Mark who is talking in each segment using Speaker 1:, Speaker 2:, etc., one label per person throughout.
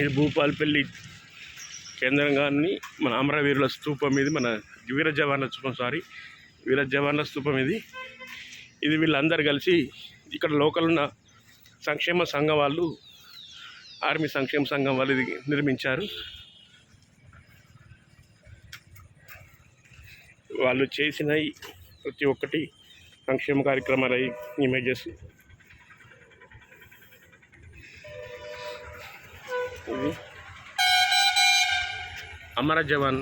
Speaker 1: ఇది భూపాలపల్లి కేంద్రంగాన్ని మన అమరవీరుల స్థూపం ఇది మన వీర జవాన్ల స్థూపం సారీ వీర జవాన్ల స్థూపం ఇది. ఇది వీళ్ళందరూ కలిసి ఇక్కడ లోకల్ ఉన్న సంక్షేమ సంఘం వాళ్ళు ఆర్మీ సంక్షేమ సంఘం వాళ్ళు నిర్మించారు. వాళ్ళు చేసిన ప్రతి ఒక్కటి సంక్షేమ కార్యక్రమాలు ఇమేజెస్. ఇది అమర జవాన్.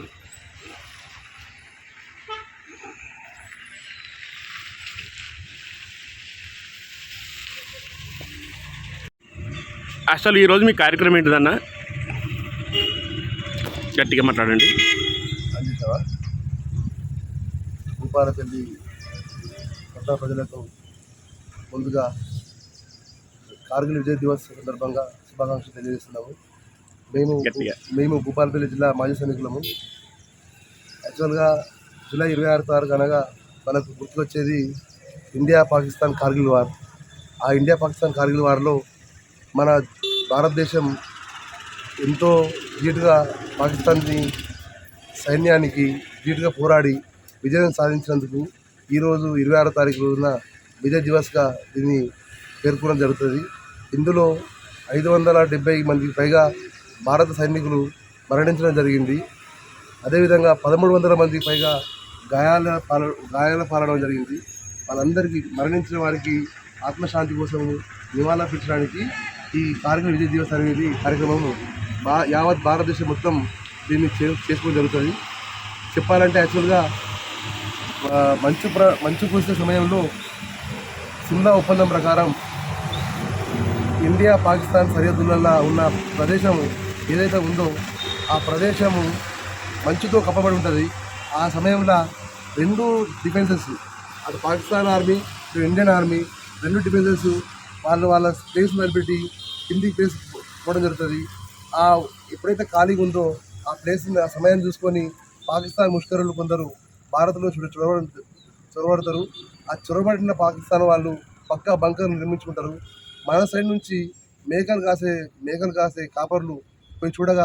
Speaker 1: అసలు ఈరోజు మీ కార్యక్రమం ఏంటిదన్న? గట్టిగా మాట్లాడండి.
Speaker 2: అందిస్తావా భూపాలపల్లి పట్టణ ప్రజలకు ముందుగా కార్గిల్ విజయ్ దివస్ సందర్భంగా శుభాకాంక్షలు తెలియజేస్తున్నాము. మేము. మేము భూపాలపల్లి జిల్లా మాజీ సైనికులము. యాక్చువల్గా జూలై ఇరవై ఆరు తారీఖు అనగా మనకు గుర్తుకొచ్చేది ఇండియా పాకిస్తాన్ కార్గిల్ వార్. ఆ ఇండియా పాకిస్తాన్ కార్గిల్ వార్లో మన భారతదేశం ఎంతో ధీటుగా పాకిస్తాన్ని సైన్యానికి ధీటుగా పోరాడి విజయం సాధించినందుకు ఈరోజు ఇరవై ఆరో తారీఖు రోజున విజయ్ దివస్గా దీన్ని పేర్కొనడం జరుగుతుంది. ఇందులో ఐదు వందల డెబ్బై మందికి పైగా భారత సైనికులు మరణించడం జరిగింది. అదేవిధంగా పదమూడు వందల మందికి పైగా గాయాల పాల గాయాల పాలడం జరిగింది. వాళ్ళందరికీ మరణించిన వారికి ఆత్మశాంతి కోసం నివాళులర్పించడానికి ఈ కార్గిల్ విజయ్ దివస్ అనేది కార్యక్రమం బా యావత్ భారతదేశం మొత్తం దీన్ని చే చేసుకోవడం జరుగుతుంది. చెప్పాలంటే యాక్చువల్గా మంచు ప్ర మంచు కురిసే సమయంలో సిమ్లా ఒప్పందం ప్రకారం ఇండియా పాకిస్తాన్ సరిహద్దులలో ఉన్న ప్రదేశం ఏదైతే ఉందో ఆ ప్రదేశము మంచుతో కప్పబడి ఉంటుంది. ఆ సమయంలో రెండు డిఫెన్సెస్ అటు పాకిస్తాన్ ఆర్మీ ఇటు ఇండియన్ ఆర్మీ రెండు డిఫెన్సెస్ వాళ్ళు వాళ్ళ స్పేస్ నిలబెట్టి కిందికి ప్లేస్ పోవడం జరుగుతుంది. ఆ ఎప్పుడైతే ఖాళీగా ఉందో ఆ ప్లేస్ ఆ సమయం చూసుకొని పాకిస్తాన్ ముష్కరులు కొందరు భారత్లో చొర చొరవ చొరబడతారు. ఆ చొరబడిన పాకిస్తాన్ వాళ్ళు పక్కా బంకర్ నిర్మించుకుంటారు. మన సైడ్ నుంచి మేకలు కాసే మేకలు కాసే కాపర్లు పోయి చూడగా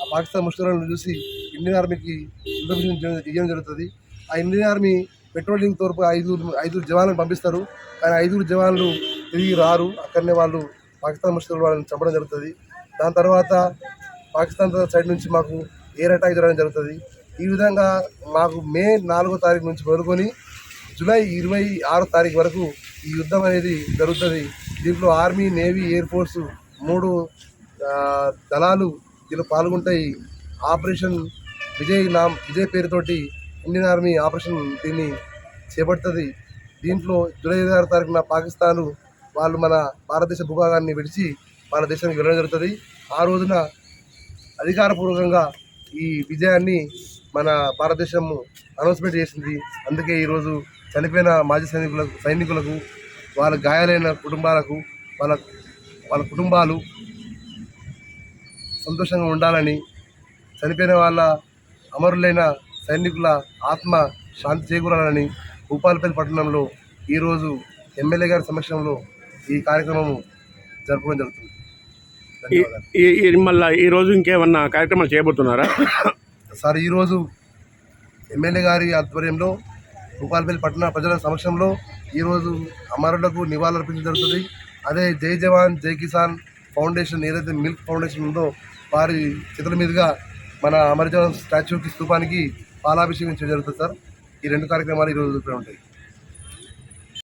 Speaker 2: ఆ పాకిస్తాన్ ముష్కరాలను చూసి ఇండియన్ ఆర్మీకి ఇన్ఫర్మేషన్ ఇవ్వడం- జరుగుతుంది. ఆ ఇండియన్ ఆర్మీ పెట్రోలింగ్ తోపు ఐదుగురు ఐదుగురు జవాన్లను పంపిస్తారు. కానీ ఐదుగురు జవాన్లు తిరిగి రారు. అక్కడనే వాళ్ళు పాకిస్తాన్ ముష్కరులు వాళ్ళని చంపడం జరుగుతుంది. దాని తర్వాత పాకిస్తాన్ సైడ్ నుంచి మాకు ఎయిర్ అటాక్ జరగడం జరుగుతుంది. ఈ విధంగా మాకు మే నాలుగో తారీఖు నుంచి మొదలుకొని జూలై ఇరవై ఆరో తారీఖు వరకు ఈ యుద్ధం అనేది జరుగుతుంది. దీంట్లో ఆర్మీ నేవీ ఎయిర్ ఫోర్స్ మూడు దళాలు దీనిలో పాల్గొంటాయి. ఆపరేషన్ విజయ్ నామ్ విజయ్ పేరుతోటి ఇండియన్ ఆర్మీ ఆపరేషన్ దీన్ని చేపడుతుంది. దీంట్లో జూలై ఇరవై ఆరో తారీఖున పాకిస్తాన్ వాళ్ళు మన భారతదేశ భూభాగాన్ని విడిచి మన దేశానికి వెళ్ళడం జరుగుతుంది. ఆ రోజున అధికారపూర్వకంగా ఈ విజయాన్ని మన భారతదేశం అనౌన్స్మెంట్ చేసింది. అందుకే ఈరోజు చనిపోయిన మాజీ సైనికులకు సైనికులకు వాళ్ళ గాయాలైన కుటుంబాలకు వాళ్ళ వాళ్ళ కుటుంబాలు సంతోషంగా ఉండాలని చనిపోయిన వాళ్ళ అమరులైన సైనికుల ఆత్మ శాంతి చేకూరాలని భూపాలపల్లి పట్టణంలో ఈరోజు ఎమ్మెల్యే గారి సమక్షంలో ఈ కార్యక్రమం జరపడం జరుగుతుంది.
Speaker 1: ఈ- మళ్ళీ ఈరోజు ఇంకేమన్నా కార్యక్రమాలు చేయబోతున్నారా?
Speaker 2: సార్ ఈరోజు ఎమ్మెల్యే గారి ఆధ్వర్యంలో భూపాలపల్లి పట్టణ ప్రజల సమక్షంలో ఈరోజు అమరులకు నివాళులర్పించడం జరుగుతుంది. అదే జై జవాన్ జై కిసాన్ ఫౌండేషన్ ఏదైతే మిల్క్ ఫౌండేషన్ ఉందో వారి చేతుల మీదుగా మన అమర జవాన్ స్టాచ్యూకి స్థూపానికి పాలాభిషేకం చేయడం జరుగుతుంది సార్. ఈ రెండు కార్యక్రమాలు ఈరోజు ఉంటాయి.